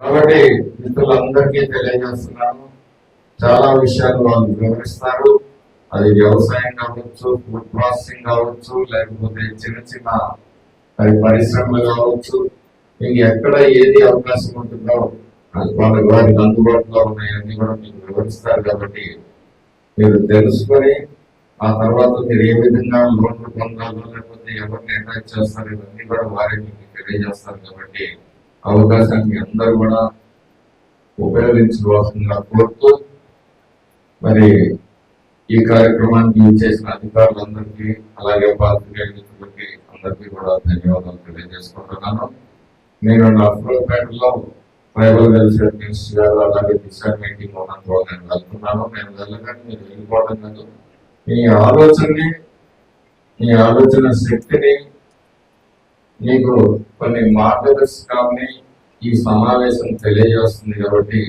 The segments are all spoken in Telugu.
కాబట్టి మిత్రులందరికీ తెలియజేస్తున్నాను. చాలా విషయాలు వాళ్ళు వివరిస్తారు. అది వ్యవసాయం కావచ్చు ఫుడ్ ప్రాసెసింగ్ కావచ్చు లేకపోతే చిన్న చిన్న అది పరిశ్రమలు కావచ్చు. మీకు ఎక్కడ ఏది అవకాశం ఉంటుందో అది వాళ్ళ వారికి అందుబాటులో ఉన్నాయన్నీ కూడా మీకు వివరిస్తారు కాబట్టి మీరు తెలుసుకొని ఆ తర్వాత మీరు ఏ విధంగా లోన్లు పొందాలో లేకపోతే ఎవరిని అటాక్ చేస్తారు ఇవన్నీ కూడా వారే మీకు తెలియజేస్తారు కాబట్టి అవకాశాన్ని అందరూ కూడా ఉపయోగించుకోవాల్సిందిగా కోరుతూ మరి ఈ కార్యక్రమానికి చేసిన అధికారులందరికీ అలాగే పాత్రికేయ మిత్రులకి అందరికీ కూడా ధన్యవాదాలు తెలియజేసుకుంటున్నాను. నేను నర్సరావుపేటలో ట్రైబల్ వెల్ఫేర్ మినిస్టర్ గారు అలాగే దిశ మీటింగ్ ఉన్నందుకు నేను వెళ్తున్నాను. నేను వెళ్ళగానే మీరు వెళ్ళిపోవడం కాదు మీ ఆలోచనని మీ ఆలోచన శక్తిని మీకు కొన్ని మార్గదర్శకాలని ఈ సమావేశం తెలియజేస్తుంది కాబట్టి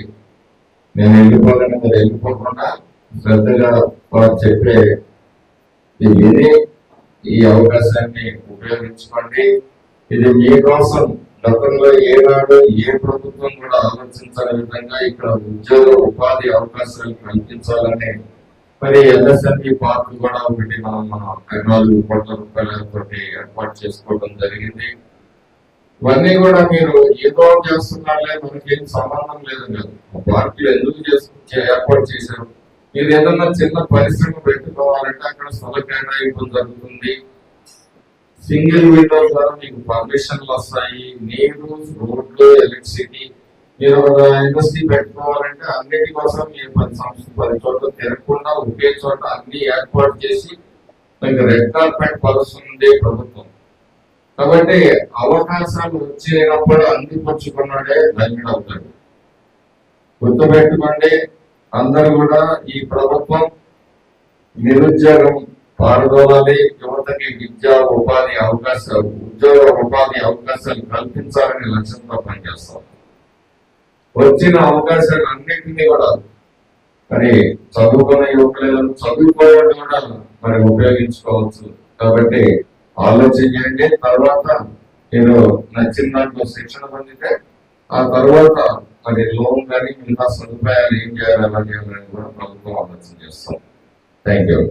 నేను వెళ్ళిపోగానే మీరు వెళ్ళిపోకుండా శ్రద్ధగా వారు చెప్పే ఇది విని ఈ అవకాశాన్ని ఉపయోగించుకోండి. ఇది మీకోసం గతంలో ఏనాడు ఏ ప్రభుత్వం కూడా ఆలోచించని విధంగా ఇక్కడ ఉద్యోగ ఉపాధి అవకాశాలు కల్పించాలని మరి ఎల్ఎస్ఎన్పి పార్క్ కూడా ఒకటి మనం మన నాలుగు కోట్ల రూపాయలతో ఏర్పాటు చేసుకోవడం జరిగింది. ఇవన్నీ కూడా మీరు ఏదో చేస్తున్నారులే మనకేం సంబంధం లేదు కాదు పార్కులు ఎందుకు చేసుకు ఏర్పాటు చేశారు? మీరు ఏదన్నా చిన్న పరిశ్రమ పెట్టుకోవాలంటే అక్కడ స్థల కేటాయింపు జరుగుతుంది. సింగిల్ విండో ద్వారా మీకు పర్మిషన్లు వస్తాయి. నీరు రోడ్లు ఎలక్ట్రిసిటీ మీరు ఒక ఇండస్ట్రీ పెట్టుకోవాలంటే అన్నిటి కోసం మీరు పది సంవత్సరం పది చోట్ల తిరగకుండా ఒకే చోట అన్ని ఏర్పాటు చేసి మీకు రెడ్ కార్పెట్ పరుస్తుంది ప్రభుత్వం. కాబట్టి అవకాశాలు వచ్చినప్పుడు అందిపుచ్చుకున్నాడే ధన్యుడు అవుతాడు. గుర్తుపెట్టుకోండి అందరు కూడా ఈ ప్రభుత్వం నిరుద్యోగం పారదోలాలి యువతకి విద్యా ఉపాధి అవకాశాలు ఉద్యోగ ఉపాధి అవకాశాలు కల్పించాలని లక్ష్యంతో పనిచేస్తాం. వచ్చిన అవకాశాన్ని అన్నింటినీ కూడా మరి చదువుకున్న యువకులను చదువుకోవడం కూడా మరి ఉపయోగించుకోవచ్చు. కాబట్టి ఆలోచన చేయండి తర్వాత మీరు నచ్చిన దాంట్లో శిక్షణ పొందితే ఆ తర్వాత మరి లోన్ కానీ మిగతా సదుపాయాలు ఏం చేయాలి ఎలా చేయాలని కూడా ప్రభుత్వం ఆలోచన చేస్తాం. Thank you